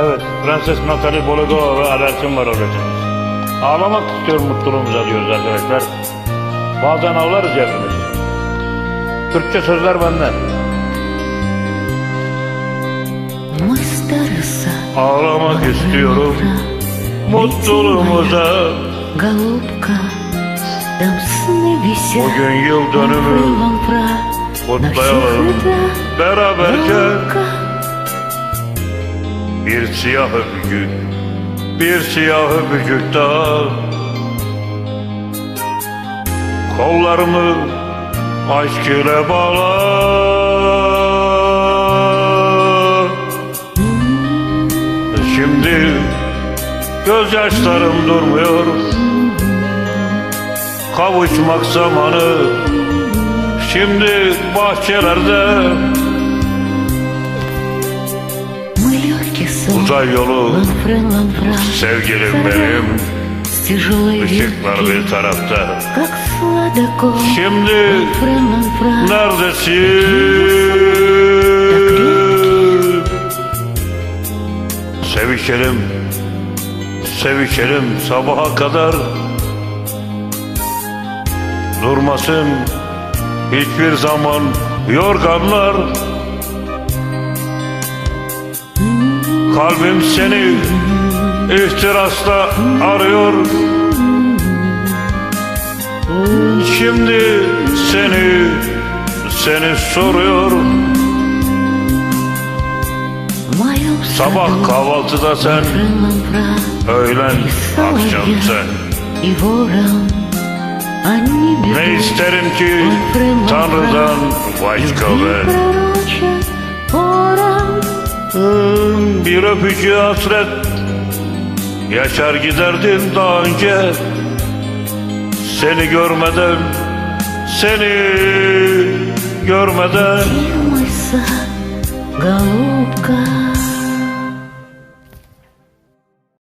Evet, Prenses Natalie Bologova ve Alaaddin var öğretimiz. Ağlamak istiyor mutluluğumuza diyoruz arkadaşlar. Bazen ağlarız hepimiz. Türkçe sözler benden. Ağlamak istiyorum mutluluğumuza. Bugün yıl dönümü kutlayalım beraberce. Bir siyah öpücük, bir siyah öpücük daha Kollarımı aşk ile bağla. Şimdi gözyaşlarım durmuyor. Kavuşmak zamanı Şimdi bahçelerde. Uzay yolu sevgilim benim. Işıklar bir tarafta. Şimdi neredesin? Sevişelim Sevişelim sabaha kadar. Durmasın hiçbir zaman yorganlar. Kalbim seni ihtirasla arıyor. Şimdi seni, seni soruyor. Sabah kahvaltıda sen, öğlen akşam sen. Ne isterim ki Tanrı'dan başka ben? bir öpücü hasret. Yaşar giderdim daha önce. Seni görmeden Seni görmeden.